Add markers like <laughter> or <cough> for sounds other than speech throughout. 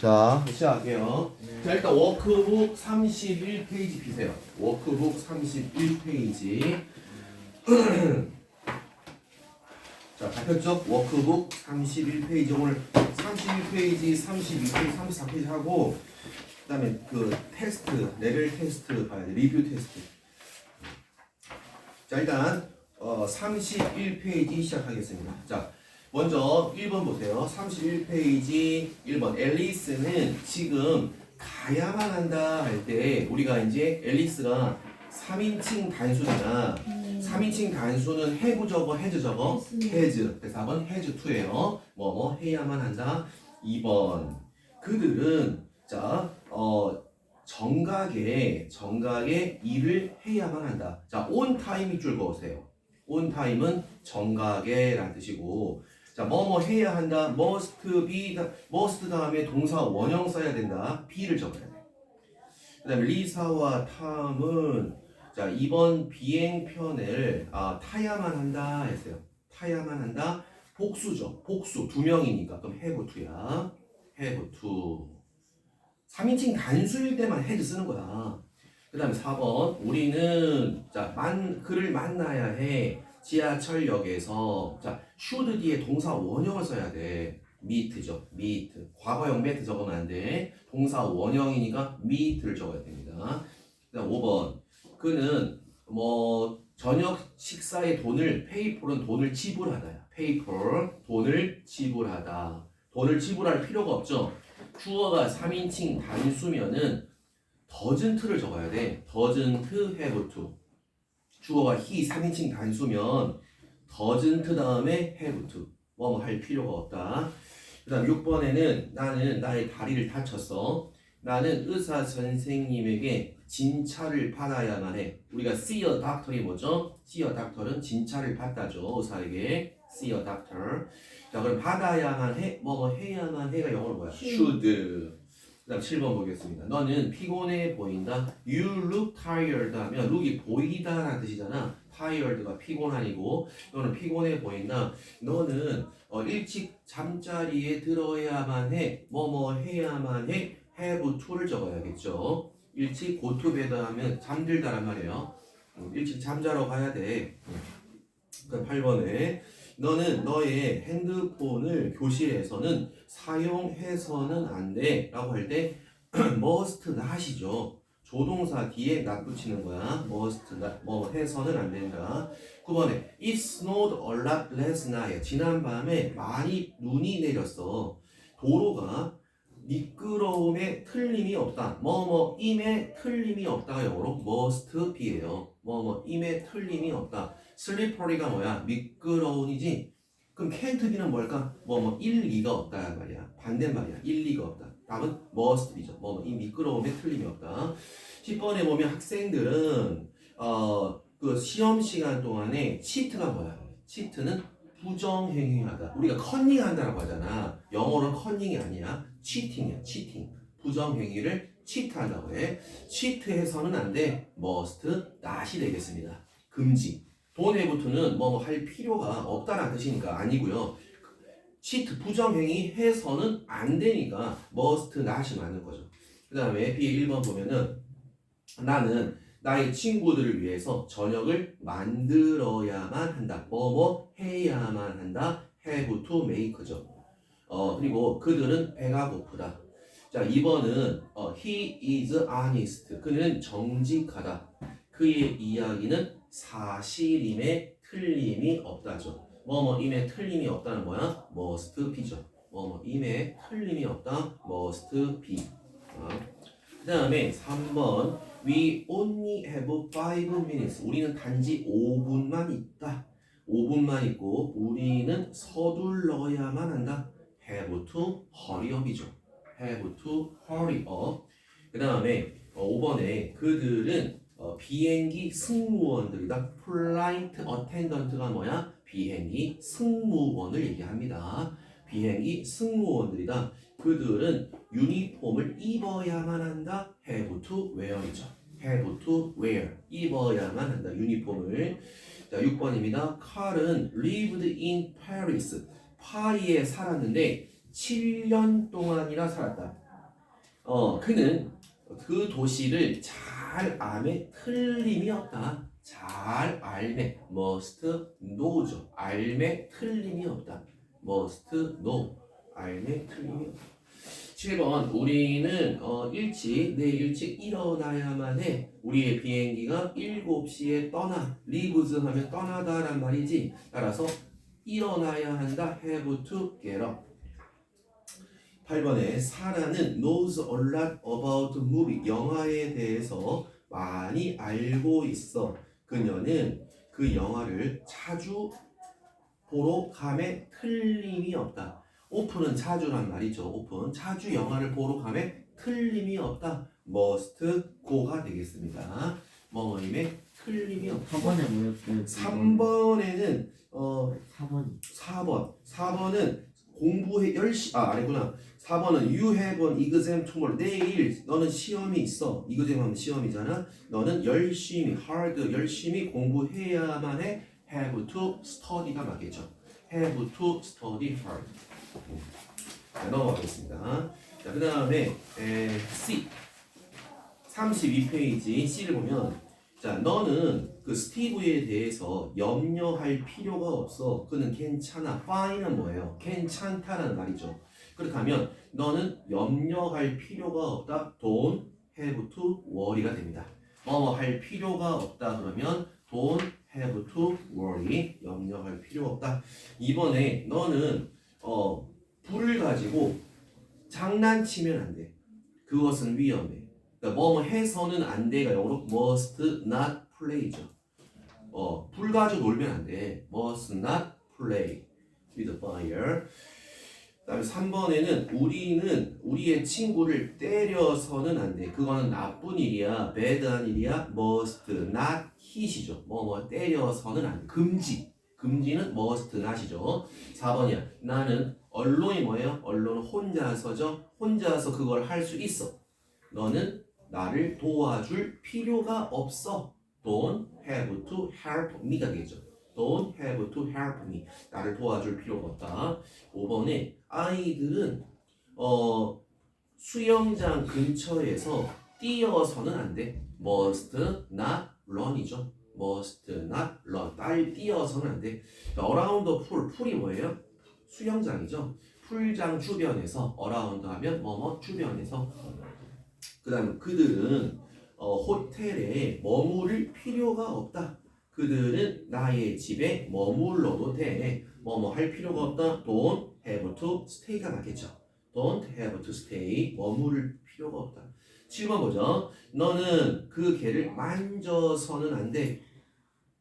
자, 시작할게요. 자, 일단 워크북 31페이지 피세요. 워크북 31페이지. <clears throat> 자, 발표적 워크북 31페이지 오늘 31페이지, 32페이지, 34페이지 하고 그 다음에 그 테스트, 레벨 테스트 봐야 돼. 리뷰 테스트. 자, 일단 어 31페이지 시작하겠습니다. 자, 먼저 1번 보세요. 31페이지 1번. 앨리스는 지금 가야만 한다 할 때 우리가 이제 앨리스가 3인칭 단수잖아. 3인칭 단수는 have 적어, has 적어, has. 그래서 4번 has to예요. 뭐뭐 해야만 한다. 2번. 그들은 자, 어 정각에 정각에 일을 해야만 한다. 자, on time이 줄 그으세요. on time은 정각에라는 뜻이고 자, 뭐뭐 해야 한다. must be 다- must 다음에 동사 원형 써야 된다. be를 적어야 돼. 그 다음에 리사와 탐은 자, 이번 비행편을 아, 타야만 한다 했어요. 타야만 한다. 복수죠. 복수 두 명이니까 그럼 have to야. have to. 3인칭 단수일 때만 had 쓰는 거야. 그 다음에 4번 우리는 자, 만, 그를 만나야 해 지하철역에서 자 should 뒤에 동사 원형을 써야 돼. meet죠. meet 과거형 met 적으면 안 돼 동사 원형이니까 meet를 적어야 됩니다. 그 다음 5번. 그는 뭐 저녁 식사에 돈을 for은 돈을 pay for 돈을 지불하다. 돈을 지불할 필요가 없죠. 주어가 3인칭 단수면은 doesn't를 적어야 돼. have to. 주어가 he 3인칭 단수면 doesn't 다음에 have to. 뭐뭐 할 필요가 없다. 그 다음 6번에는 나는 나의 다리를 다쳤어. 나는 의사 선생님에게 진찰을 받아야만 해. 우리가 see a doctor이 뭐죠? see a doctor은 진찰을 받다죠. 의사에게 see a doctor. 자 그럼 받아야만 해. 뭐뭐 해야만 해가 영어로 뭐야? should. 그 다음 7번 보겠습니다. 너는 피곤해 보인다. You look tired 하면 look이 보이다 라는 뜻이잖아. tired가 피곤하니고 너는 피곤해 보인다. 너는 어, 일찍 잠자리에 들어야만 해. 뭐뭐 해야만 해. have to를 적어야겠죠. 일찍 go to bed 하면 잠들다란 말이에요. 음, 일찍 잠자러 가야 돼. 그 8번에 너는 너의 핸드폰을 교실에서는 사용해서는 안 돼. 라고 할 때 <clears throat> must not이죠. 조동사 뒤에 not 붙이는 거야. must not, 뭐 해서는 안 된다. 9번에 it snowed a lot last night. 지난 밤에 많이 눈이 내렸어. 도로가 미끄러움에 틀림이 없다. 뭐뭐 임에 틀림이 없다가 영어로 must be예요. 뭐뭐 임에 틀림이 없다. 슬리퍼리가 뭐야? 미끄러운이지. 그럼 can't be는 뭘까? 뭐뭐 일리가 없다 말이야. 반대말이야. 일리가 없다. 답은 must be죠. 뭐 뭐 이 미끄러움에 틀림이 없다. 10번에 보면 학생들은 어 그 시험 시간 동안에 치트가 뭐야? 치트는 부정행위하다. 우리가 컨닝한다라고 하잖아. 영어로는 컨닝이 아니야. 치팅이야. 치팅. 부정행위를 치트한다고 해. 치트해서는 안 돼. must not이 되겠습니다. 금지. 돈에부터는 뭐 할 필요가 없다는 뜻이니까 아니고요. 치트 부정행위 해서는 안 되니까 must not이 맞는 거죠. 그 다음에 B 1번 보면은 나는 나의 친구들을 위해서 저녁을 만들어야만 한다. 뭐뭐 해야만 한다. have to make죠. 어 그리고 그들은 배가 고프다. 자 2번은 어, he is honest. 그는 정직하다. 그의 이야기는 사실임에 틀림이 없다죠. 뭐뭐 임에 틀림이 없다는 뭐야? must be죠. 뭐뭐 임에 틀림이 없다. must be. 어. 그 다음에 3번 We only have 5 minutes. 우리는 단지 5분만 있다. 5분만 있고 우리는 서둘러야만 한다. Have to hurry up이죠. Have to hurry up. 그 다음에 5번에 그들은 어, 비행기 승무원들이다. Flight attendant가 뭐야? 비행기 승무원을 얘기합니다. 비행기 승무원들이다. 그들은 유니폼을 입어야만 한다. Have to wear이죠. Have to wear. 입어야만 한다. 유니폼을. 자, 6번입니다. 칼은 lived in Paris. 파리에 살았는데 7년 동안이나 살았다. 어 그는 그 도시를 잘 암에 틀림이 없다. 잘 알매 must know죠. 알매 틀림이 없다. must know 알매 틀림이 없다. 7번 우리는 어, 일찍 내일 일찍 일어나야만 해. 우리의 비행기가 7시에 떠나. leaves 하면 떠나다란 말이지. 따라서 일어나야 한다. have to get up. 8번에 사라는 knows a lot about movie 영화에 대해서 많이 알고 있어. 그녀는 그 영화를 자주 보러 감에 틀림이 없다. 오픈은 자주란 말이죠. 오픈 자주 영화를 보러 감에 틀림이 없다. must go가 되겠습니다. 뭐뭐임에 틀림이 없다. 4번에 뭐였어요? 3번에는 어 4번 4번. 4번은 공부해 열시 아 아니구나. 4번은 you have an exam tomorrow. 내일 너는 시험이 있어. exam 하면 시험이잖아. 너는 열심히 hard 열심히 공부해야만 해. have to study가 맞겠죠. have to study hard. 자, 넘어가겠습니다. 자, 그 다음에 C 32페이지 C를 보면 자, 너는 그 스티브에 대해서 염려할 필요가 없어. 그는 괜찮아. fine은 뭐예요? 괜찮다라는 말이죠. 그렇다면 너는 염려할 필요가 없다. don't have to worry가 됩니다. 뭐뭐 할 필요가 없다 그러면 don't have to worry 염려할 필요가 없다. 이번에 너는 어 불을 가지고 장난치면 안 돼. 그것은 위험해. 그러니까 뭐뭐 해서는 안 돼가 영어로 must not play죠. 어, 불 가지고 놀면 안 돼. must not play with fire. 그다음에 3번에는 우리는 우리의 친구를 때려서는 안 돼. 그거는 나쁜 일이야. bad한 일이야. must not hit이죠. 뭐 뭐 때려서는 안 돼. 금지. 금지는 must not이죠. 4번이야. 나는 언론이 뭐예요? 언론은 혼자서죠. 혼자서 그걸 할 수 있어. 너는 나를 도와줄 필요가 없어. Don't have to help me가 되겠죠. Don't have to help me. 나를 도와줄 필요가 없다. 5번에 아이들은 어 수영장 근처에서 뛰어서는 안 돼. Must not run이죠. Must not run. 딸 뛰어서는 안 돼. around the pool. 풀이 뭐예요? 수영장이죠. 풀장 주변에서 around 하면 뭐뭐 주변에서 그 다음에 그들은 어, 호텔에 머무를 필요가 없다. 그들은 나의 집에 머물러도 돼. 뭐뭐 할 필요가 없다. Don't have to stay가 맞겠죠. Don't have to stay. 머무를 필요가 없다. 7번 보죠. 너는 그 개를 만져서는 안 돼.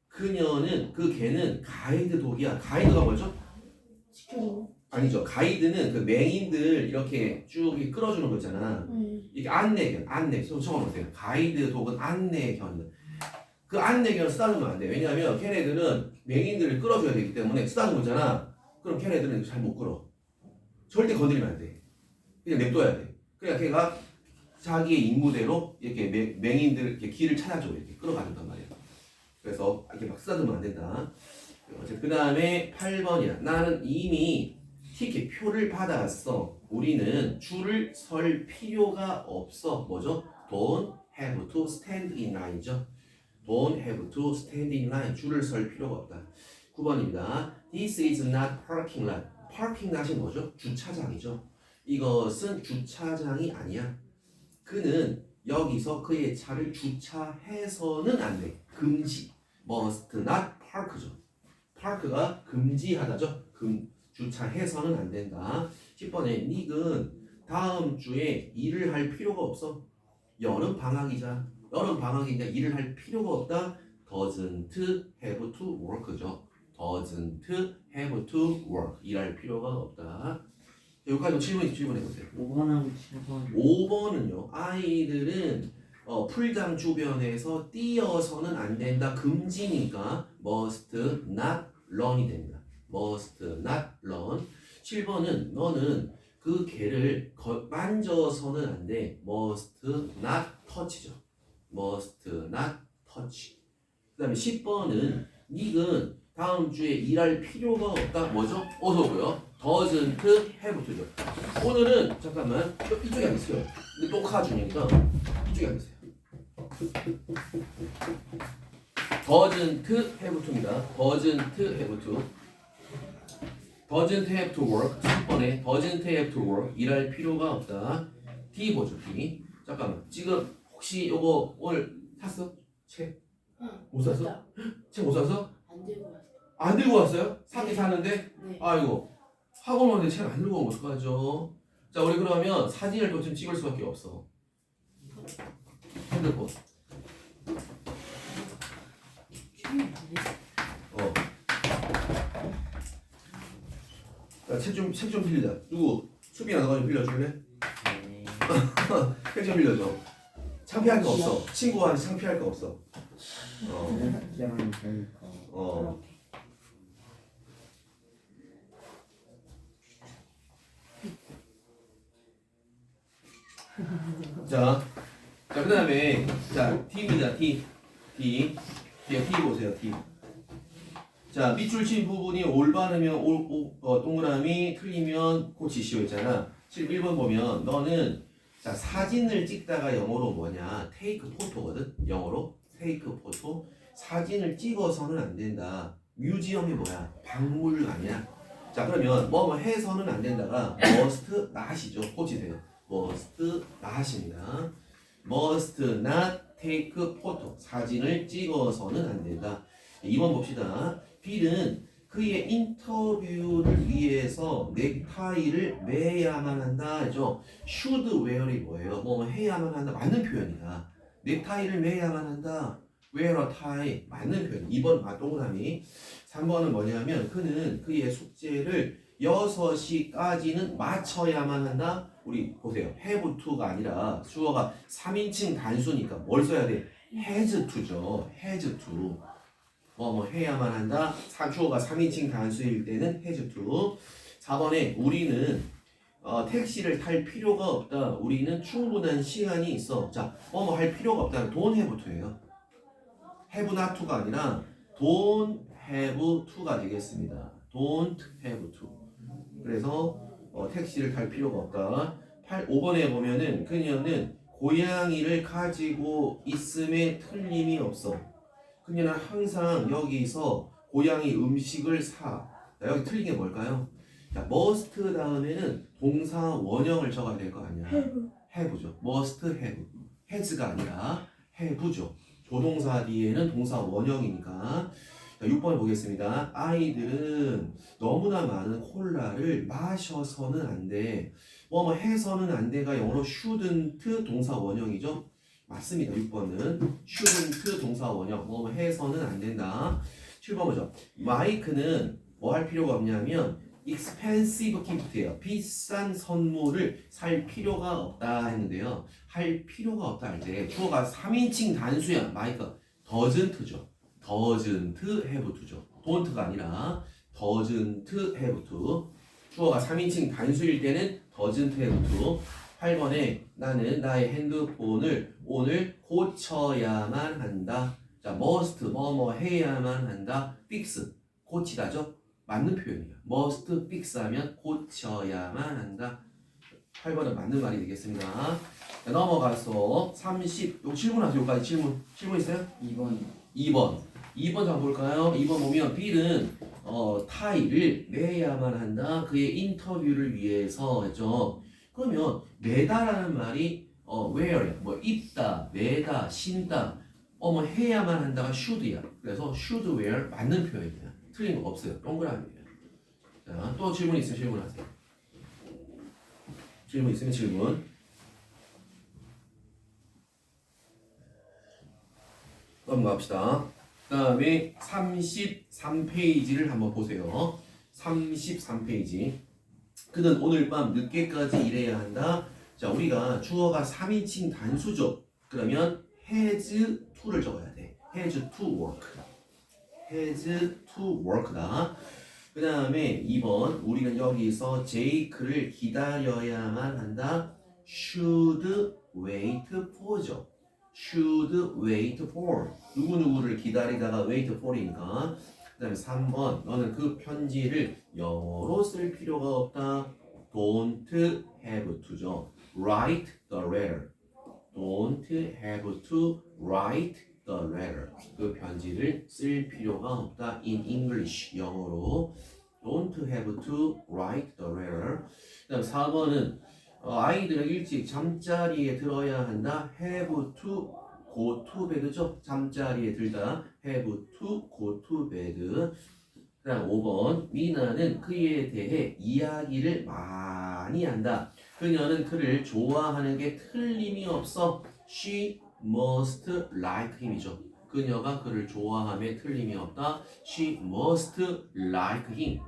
그녀는 그 개는 가이드 독이야. 가이드가 뭐죠? 지켜주고. 아니죠. 가이드는 그 맹인들 이렇게 쭉 끌어주는 거 있잖아. 네. 이게 안내견, 안내. 좀 적어보세요. 가이드 독은 안내견. 그 안내견 쓰다듬으면 안 돼. 왜냐하면 걔네들은 맹인들을 끌어줘야 되기 때문에 쓰다듬잖아. 그럼 걔네들은 잘 못 끌어. 절대 건드리면 안 돼. 그냥 냅둬야 돼. 그러니까 걔가 자기의 임무대로 이렇게 맹- 맹인들 이렇게 길을 찾아줘. 이렇게 끌어가준단 말이야. 그래서 이렇게 막 쓰다듬으면 안 된다. 그 다음에 8번이야. 나는 이미 티켓 표를 받아왔어. 우리는 줄을 설 필요가 없어. 뭐죠? Don't have to stand in line죠. Don't have to stand in line. 줄을 설 필요가 없다. 9번입니다. This is not parking lot. parking lot이 뭐죠? 주차장이죠. 이것은 주차장이 아니야. 그는 여기서 그의 차를 주차해서는 안 돼. 금지. must not park죠. park가 금지하다죠. 금 주차해서는 안 된다. 10번에 닉은 다음 주에 일을 할 필요가 없어. 여름 방학이자 여름 방학인데 일을 할 필요가 없다. doesn't have to work죠. doesn't have to work. 일할 필요가 없다. 여기까지 질문 질문해 보세요. 5번하고 7번 5번은요. 아이들은 어, 풀장 주변에서 뛰어서는 안 된다. 금지니까 must not run이 됩니다. must not run. 7번은 너는 그 개를 거- 만져서는 안 돼. must not touch죠. Must not touch. 그 다음에 10번은 닉은 다음 주에 일할 필요가 없다. 뭐죠? 어서 오고요. doesn't have to죠. 오늘은 잠깐만 저 이쪽에 앉으세요. 근데 녹화 중이니까 이쪽에 앉으세요. doesn't have to입니다. doesn't have to. doesn't have to work. 3번에 doesn't have to work. 일할 필요가 없다. D 보죠, D. 잠깐만. 지금 혹시 요거 오늘 샀어? 책? 응. 못 샀어? 진짜 책못 샀어? 안 들고 왔어. 안 들고 왔어요? 사긴 사는데? 네. 아이고 학원 오는데 책 안 들고 오면 어떡하죠? 자 우리 그러면 사진을 또 좀 찍을 수밖에 없어 핸드폰 어. 책좀 책좀 빌리자 누구? 수빈아 너가 좀 빌려줄래? 네. <laughs> 책좀 빌려줘 창피할 거 없어 친구한테 창피할 거 없어 어, 되니까. 어. 자, 자 그다음에 자 T입니다 T, T, T, T 보세요 T. 자 밑줄 친 부분이 올바르면 올, 오, 어, 동그라미 틀리면 고치시오 있잖아. 1번 보면 너는 자 사진을 찍다가 영어로 뭐냐 테이크 포토거든 영어로 테이크 포토 사진을 찍어서는 안 된다. 뮤지엄이 뭐야 박물관이야. 자 그러면 뭐 뭐 해서는 안 된다가 must not이죠 고치세요. must not입니다. must not take photo 사진을 찍어서는 안 된다. 2번 봅시다. 빌은 그의 인터뷰를 위해서 넥타이를 매야만 한다 하죠. should wear이 뭐예요? 뭐 해야만 한다 맞는 표현이다. 넥타이를 매야만 한다. wear a tie 맞는 표현. 2번 아 동그라미. 3번은 뭐냐면 그는 그의 숙제를 6시까지는 마쳐야만 한다. 우리 보세요. have to가 아니라 주어가 3인칭 단수니까 뭘 써야 돼? has to죠. has to. 뭐 뭐 해야만 한다. 사- 주어가 3인칭 단수일 때는 has to. 4번에 우리는 어, 택시를 탈 필요가 없다. 우리는 충분한 시간이 있어. 자, 뭐 뭐 할 필요가 don't have to예요. have not to가 아니라 don't have to가 되겠습니다. don't have to. 그래서 어, 택시를 탈 필요가 없다. 8, 5번에 보면은 그녀는 고양이를 가지고 있음에 틀림이 없어. 그녀는 항상 여기서 고양이 음식을 사. 자, 여기 틀린 게 뭘까요? 자, must 다음에는 동사 원형을 적어야 될 거 아니야. have죠. must have. has가 아니라 have죠. 조동사 뒤에는 동사 원형이니까. 자, 6번 보겠습니다. 아이들은 너무나 많은 콜라를 마셔서는 안 돼. 뭐, 뭐 해서는 안 돼가 영어로 shouldn't 동사 원형이죠. 맞습니다. 6번은 shouldn't 동사 원형. 뭐, 뭐 해서는 안 된다. 7번 보죠. 마이크는 뭐 할 필요가 없냐면 expensive gift예요. 비싼 선물을 살 필요가 없다 했는데요. 할 필요가 없다 할 때 주어가 3인칭 단수야. 마이크 doesn't죠. doesn't have to죠. don't가 아니라 doesn't have to. 주어가 3인칭 단수일 때는 doesn't have to. 8번에 나는 나의 핸드폰을 오늘 고쳐야만 한다. 자, must 뭐뭐 해야만 한다. fix 고치다죠. 맞는 표현이에요. must fix 하면 고쳐야만 한다. 8번은 맞는 말이 되겠습니다. 자, 넘어가서 30, 요 질문 하세요. 여기까지 질문. 질문 있어요? 2번 2번. 2번 좀 볼까요? 2번 보면 빌은 어, 타이를 매야만 한다. 그의 인터뷰를 위해서 했죠. 그러면 매다라는 말이 어, wear야. 뭐 입다, 매다, 신다. 어, 뭐 해야만 한다가 should야. 그래서 should wear 맞는 표현이야. 틀린 거 없어요. 동그라미예요. 자, 또 질문 있으면 질문하세요. 질문 있으면 질문. 넘어갑시다. 그 다음에 33페이지를 한번 보세요. 33페이지. 그는 오늘 밤 늦게까지 일해야 한다. 자, 우리가 주어가 3인칭 단수죠. 그러면 has to를 적어야 돼. has to work. has to work다. 그 다음에 2번. 우리는 여기서 제이크를 기다려야만 한다. should wait for죠. should wait for. 누구누구를 기다리다가 wait for이니까 그 다음에 3번 너는 그 편지를 영어로 쓸 필요가 없다. Don't have to죠. Write the letter. Don't have to write the letter. 그 편지를 쓸 필요가 없다. In English 영어로 Don't have to write the letter. 그다음 4번은 어, 아이들은 일찍 잠자리에 들어야 한다. Have to go to bed죠. 잠자리에 들다. Have to go to bed. 그 다음 5번 미나는 그에 대해 이야기를 많이 한다. 그녀는 그를 좋아하는 게 틀림이 없어. She must like him이죠. 그녀가 그를 좋아함에 틀림이 없다. She must like him.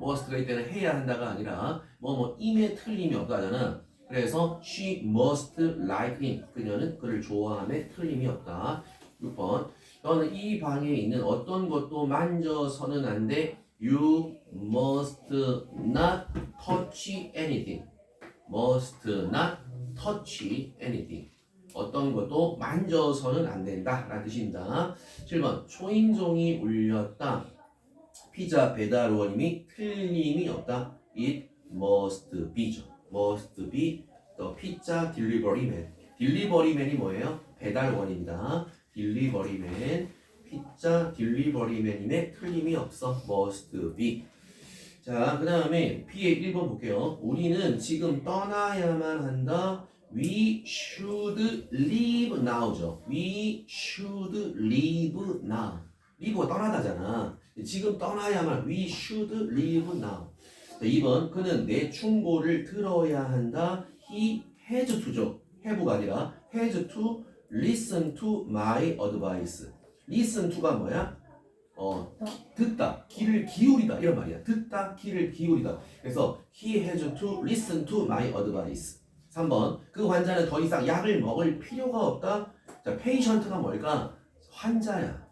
must가 이때는 해야 한다가 아니라 뭐뭐 임에 틀림이 없다잖아. 그래서 she must like him. 그녀는 그를 좋아함에 틀림이 없다. 6번. 너는 이 방에 있는 어떤 것도 만져서는 안 돼. You must not touch anything. must not touch anything. 어떤 것도 만져서는 안 된다. 라는 뜻입니다. 7번. 초인종이 울렸다. 피자 배달원님이 틀림이 없다. It must be죠. must be the pizza delivery man. 딜리버리 맨이 뭐예요? 배달원입니다. 딜리버리 맨. 피자 딜리버리 맨임에 틀림이 없어. must be. 자, 그 다음에 B의 1번 볼게요. 우리는 지금 떠나야만 한다. We should leave now죠. We should leave now. leave가 떠나다잖아. 지금 떠나야만 we should leave now. 자, 2번 그는 내 충고를 들어야 한다. He has to죠. have가 아니라 has to listen to my advice. listen to가 뭐야? 어, 듣다, 귀를 기울이다 이런 말이야. 듣다, 귀를 기울이다. 그래서 he has to listen to my advice. 3번 그 환자는 더 이상 약을 먹을 필요가 없다. 자, patient가 뭘까? 환자야.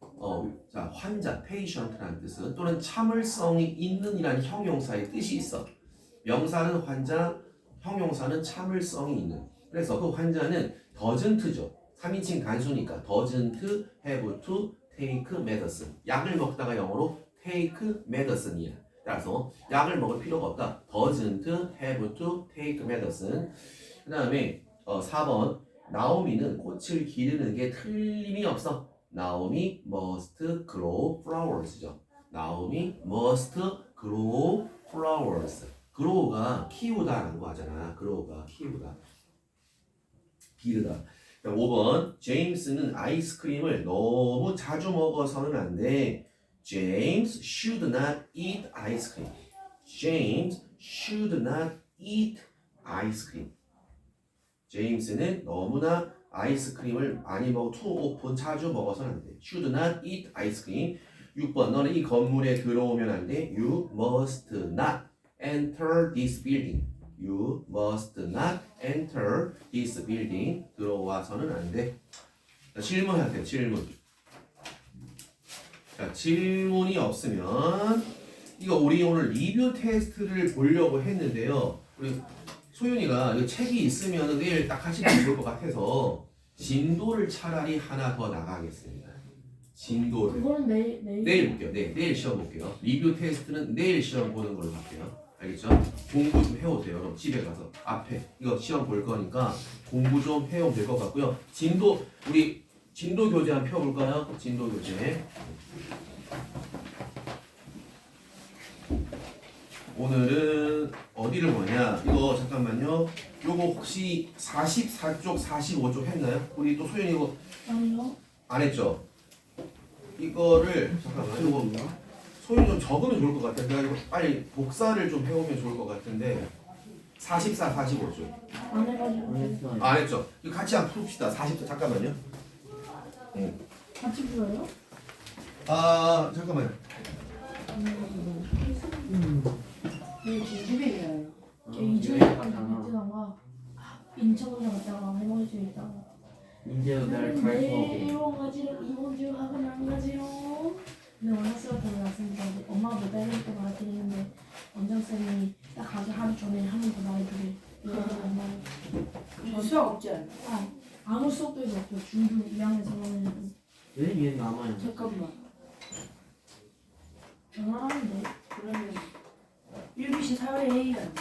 어, 자, 환자, patient라는 뜻은 또는 참을성이 있는이라는 형용사의 뜻이 있어. 명사는 환자, 형용사는 참을성이 있는. 그래서 그 환자는 doesn't,죠. 3인칭 단수니까 doesn't have to take medicine. 약을 먹다가 영어로 take medicine이야. 따라서 약을 먹을 필요가 없다. doesn't have to take medicine. 그 다음에 어, 4번 나오미는 꽃을 기르는 게 틀림이 없어. 나오미 must grow flowers죠. 나오미 must grow flowers. grow가 키우다라는 거 하잖아. grow가 키우다. 기르다. 5번 제임스는 아이스크림을 너무 자주 먹어서는 안 돼. James should not eat ice cream. James should not eat ice cream. 제임스는 너무나 아이스크림을 많이 먹어 too often 자주 먹어서는 안 돼. Should not eat ice cream. 6번 너는 이 건물에 들어오면 안 돼. You must not enter this building. You must not enter this building. 들어와서는 안 돼. 자, 질문할 때 질문. 자, 질문이 없으면 이거 우리 오늘 리뷰 테스트를 보려고 했는데요. 우리 소윤이가 이 책이 있으면 내일 딱 같이 읽을 것 같아서 진도를 차라리 하나 더 나가겠습니다. 진도를. 그거는 내일 내일 내일 볼게요. 네, 내일 시험 볼게요. 리뷰 테스트는 내일 시험 보는 걸로 할게요. 알겠죠? 공부 좀 해오세요. 여러분 집에 가서 앞에 이거 시험 볼 거니까 공부 좀 해오면 될 것 같고요. 진도 우리 진도 교재 한펴 볼까요? 진도 교재. 오늘은 어디를 보냐? 이거 잠깐만요. 요거 혹시 44쪽, 45쪽 했나요? 우리 또 소연이 이거 아니요 안 했죠? 이거를 잠깐만 요거 소윤 좀 적으면 좋을 것 같아. 이거 빨리 복사를 좀 해오면 좋을 것 같은데 44, 45쪽 안 해가지고 했어요. 안 했죠? 이거 같이 한번 풉시다. 40쪽 잠깐만요. 같이 불러요? 아 잠깐만요. 네, 진주백이에요. 저 이주에 갔다가 베트남가 인천으로 갔다가 해머지에 있다가 이제 날 갈거 일본 가지로 이번 주 학원 안 가지요 근데 원학스럽게 왔으니까 이제 엄마가 못 알릴 때 말해드리는데 원장쌤이 딱 가기 하루 전에 한번더 말해주래 이러고 엄마가 수학 없지 않아? 아 아무 수업도 없고 중교 2학년 3학년. 왜 얘 남아요? 잠깐만. 전화하는데? 그러면 1교시 사회 A 아니야?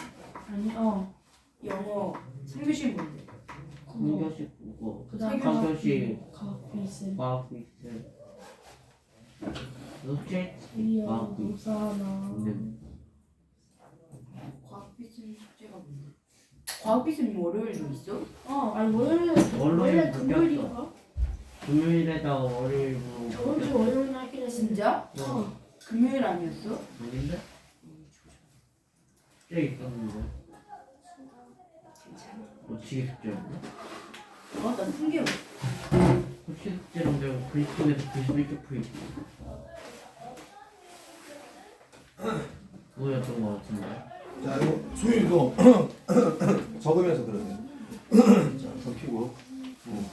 아니 어. 영어 3교시 뭔데? 그거 공교시 국어. 그다음 과교시 과학 필수 과학 필수 로 켓 이어 과학 필수. 무사나 네. 과학 필수 숙제가 뭔데? 과학 필수는 월요일도 있어? 어 아니 월요일 월요일 원래. 금요일인가? 금요일에다가 월요일로 저번 주 월요일 날 하기로 했는데 진짜? 어 금요일 아니었어? 아닌데? 숙제 있었는데 괜찮아. 고치기 숙제였나? 어? 난 풍경 고치기 숙제랑 내가 글쓰기에서 91쪽 풀이 그거였던 것 같은데 자 이거 소율도 <coughs> 적으면서 들으세요. 자손 펴고 음.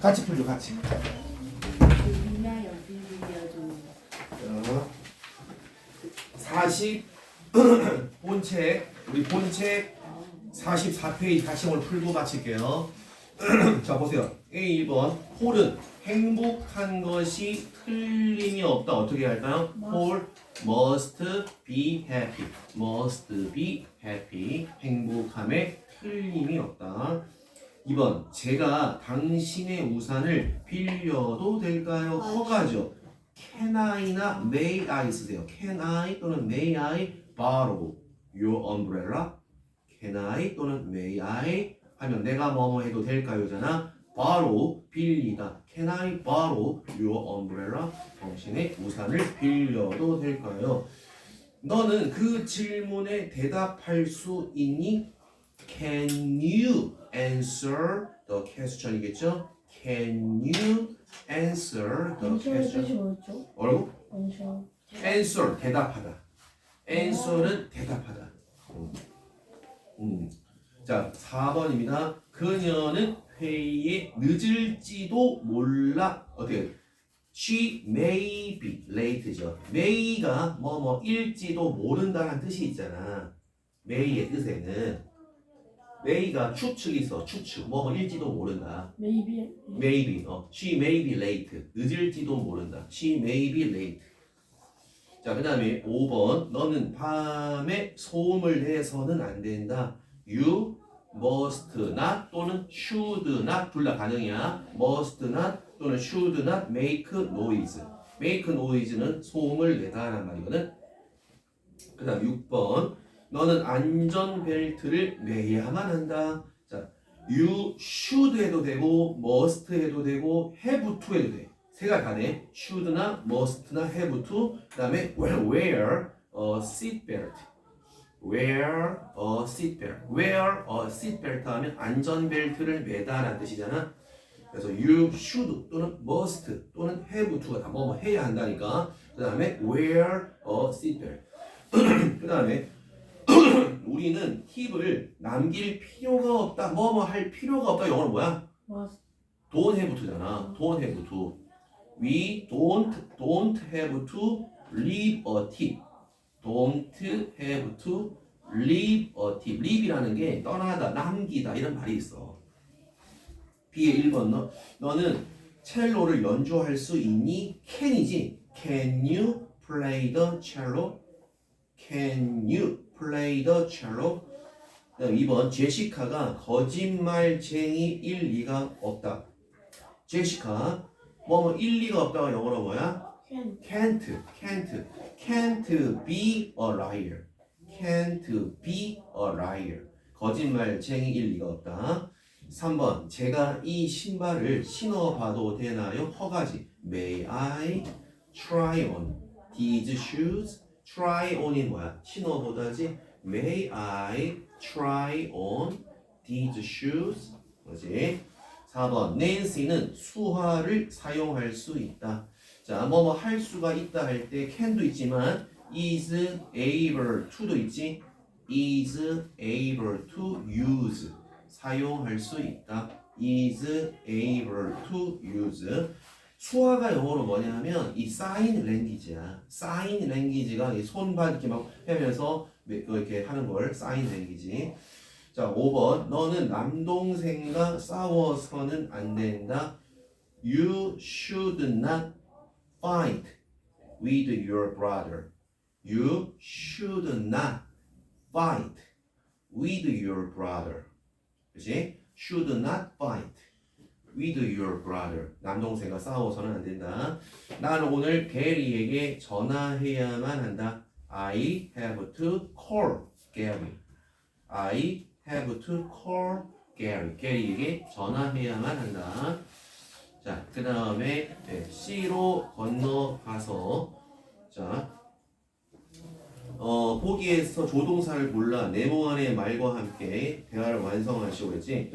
같이 풀죠 같이. 유나 연필 빌려줘. 자, 40 <coughs> 본책 우리 본책 44페이지 같이 오늘 풀고 마칠게요. 자 보세요. A 1번 홀은 행복한 것이 틀림이 없다. 어떻게 할까요? 홀 must be happy. must be happy. 행복함에 틀림이 없다. 2번 제가 당신의 우산을 빌려도 될까요? 허가죠. Can I나 May I 쓰세요. Can I 또는 May I borrow your umbrella? Can I 또는 May I 하면 내가 뭐뭐 해도 될까요잖아. borrow 빌리다. Can I borrow your umbrella? 당신의 우산을 빌려도 될까요? 너는 그 질문에 대답할 수 있니? Can you answer the question이겠죠? Can you answer the question? 뭐였죠? 뭐라고? 원시 answer 대답하다. answer는 대답하다. 음. 음. 자, 4번입니다. 그녀는 회의에 늦을지도 몰라. 어떻게? She may be late죠. may가 뭐뭐 일지도 모른다는 뜻이 있잖아. may의 뜻에는 may가 추측이 있어. 추측. 뭐뭐 일지도 모른다. maybe maybe 어 she may be late 늦을지도 모른다 she may be late 자 그 다음에 5번 너는 밤에 소음을 내서는 안 된다 you must not 또는 should not 둘 다 가능이야 must not 또는 should not make noise make noise는 소음을 내다라는 말이거든 그 다음 6번 너는 안전벨트를 매야만 한다 자 You should 해도 되고 must 해도 되고 have to 해도 돼. 세 가지 다 돼. should나 must나 have to. 그 다음에 well, wear a seat belt. Wear a seat belt. wear a seat belt 하면 안전벨트를 매다라는 뜻이잖아. 그래서 you should 또는 must 또는 have to가 다 뭐뭐 해야 한다니까. 그 다음에 wear a seat belt. 그 다음에 우리는 팁을 남길 필요가 없다. 뭐뭐 할 필요가 없다. 영어로 뭐야? don't have to잖아. don't have to. We don't don't have to leave a tip. Don't have to leave a tip. leave이라는 게 떠나다, 남기다 이런 말이 있어. B의 1번 너 너는 첼로를 연주할 수 있니? can이지. Can you play the cello? Can you play the cello? 그다음 2번 제시카가 거짓말쟁이일 리가 없다. 제시카 뭐뭐 일리가 없다가 영어로 뭐야? Can can't can't can't be a liar. can't be a liar. 거짓말쟁이일 리가 없다. 3번 제가 이 신발을 신어봐도 되나요? 허가지. May I try on these shoes? try on이 뭐야? 신어보다지. May I try on these shoes? 뭐지? 4번 Nancy는 수화를 사용할 수 있다. 자, 뭐뭐 할 수가 있다 할 때 can도 있지만 is able to도 있지. is able to use 사용할 수 있다. is able to use 수화가 영어로 뭐냐면 이 사인 랭귀지야. 사인 랭귀지가 이 손발 이렇게 막 하면서 이렇게 하는 걸 사인 랭귀지. 자, 5번. 너는 남동생과 싸워서는 안 된다. You should not fight with your brother. You should not fight with your brother. 그치? should not fight with your brother. 남동생과 싸워서는 안 된다. 나는 오늘 게리에게 전화해야만 한다. I have to call Gary. I have to call Gary. 게리에게 전화해야만 한다. 자, 그 다음에 C로 건너가서 자, 어, 보기에서 조동사를 골라 네모안의 말과 함께 대화를 완성하시오 그랬지.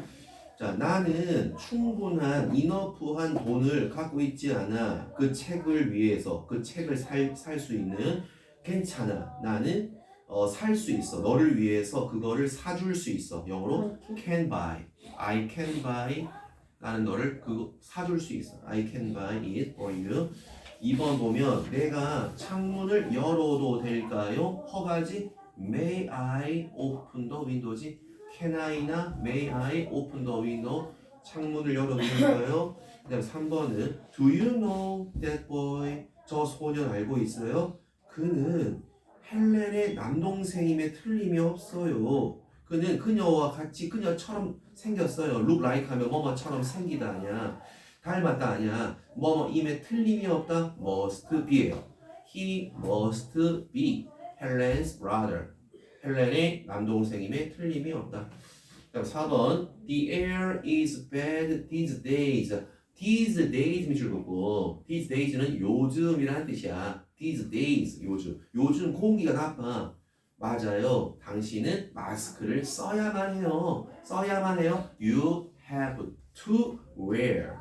자, 나는 충분한 이너프한 돈을 갖고 있지 않아. 그 책을 위해서 그 책을 살 살 수 있는 괜찮아. 나는 어, 살 수 있어. 너를 위해서 그거를 사줄 수 있어. 영어로 can buy. I can buy. 나는 너를 그거 사줄 수 있어. I can buy it for you. 2번 보면 내가 창문을 열어도 될까요? 허가지 May I open the window지? Can I나 May I open the window? 창문을 열어도 될까요? 그 다음 3번은 Do you know that boy? 저 소년 알고 있어요? 그는 헬렌의 남동생임에 틀림이 없어요. 그는 그녀와 같이 그녀처럼 생겼어요. look like 하면 뭐뭐처럼 생기다 아니야. 닮았다 아니야. 뭐뭐임에 틀림이 없다. must be예요. He must be Helen's brother. 헬렌의 남동생임에 틀림이 없다. 그다음 4번 The air is bad these days. These days 밑줄 긋고 These days는 요즘이라는 뜻이야. These days 요즘. 요즘 공기가 나빠. 맞아요. 당신은 마스크를 써야만 해요. 써야만 해요. You have to wear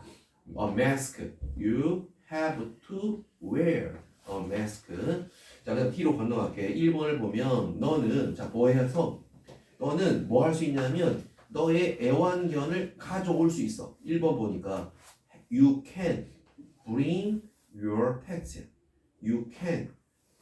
a mask. You have to wear a mask. 자, 그다음 T로 건너갈게. 1번을 보면 너는 자, 뭐 해서 너는 뭐 할 수 있냐면 너의 애완견을 가져올 수 있어. 1번 보니까 you can bring your pets. You can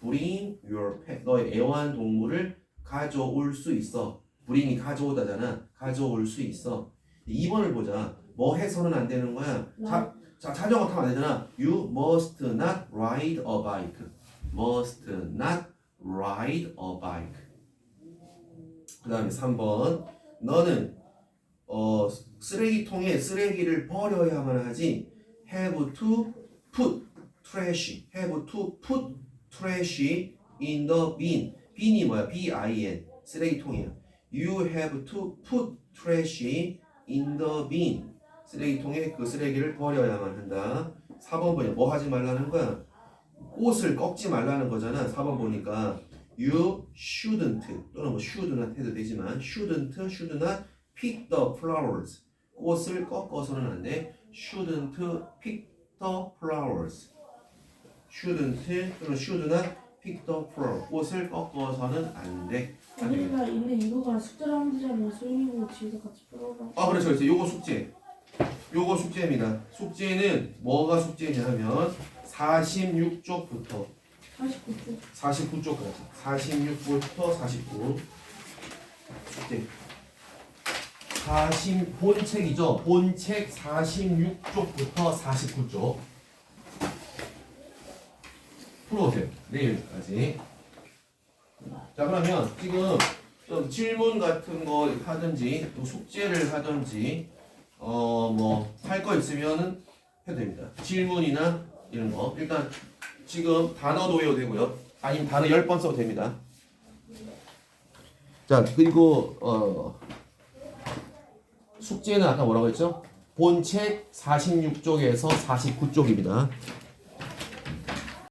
bring your pet. 너의 애완동물을 가져올 수 있어. bring이 가져오다잖아. 가져올 수 있어. 2번을 보자. 뭐 해서는 안 되는 거야. 자, 자 자전거 타면 안 되잖아. You must not ride a bike. Must not ride a bike. 그 다음에 3번. 너는 어, 쓰레기통에 쓰레기를 버려야만 하지. Have to put trash. Have to put trash in the bin. bin이 뭐야? B-I-N. 쓰레기통이야. You have to put trash in the bin. 쓰레기통에 그 쓰레기를 버려야만 한다. 4번 보니 뭐 하지 말라는 거야? 꽃을 꺾지 말라는 거잖아. 4번 보니까 you shouldn't 또는 뭐 should not 해도 되지만 shouldn't, should not pick the flowers. 꽃을 꺾어서는 안 돼. shouldn't pick the flowers. Shouldn't 또는 should not pick the flower. 꽃을 꺾어서는 안 돼. 안 돼. 아니가 근데 이거가 숙제라는 문제잖아. 수인이고 집에서 같이 풀어봐. 아 그렇죠 그렇죠 요거 숙제 요거 숙제입니다 숙제는 뭐가 숙제냐 하면 46쪽부터 49초. 49쪽까지 46부터 49 숙제 40 본책이죠 본책 46쪽부터 49쪽 풀어오세요 내일까지 자 그러면 지금 좀 질문 같은 거 하든지 또 숙제를 하든지 어 뭐 할 거 있으면은 해도 됩니다. 질문이나 이런 거 일단 지금 단어도 외워도 되고요. 아니면 단어 10번 써도 됩니다. 자 그리고 어 숙제는 아까 뭐라고 했죠? 본책 46쪽에서 49쪽입니다.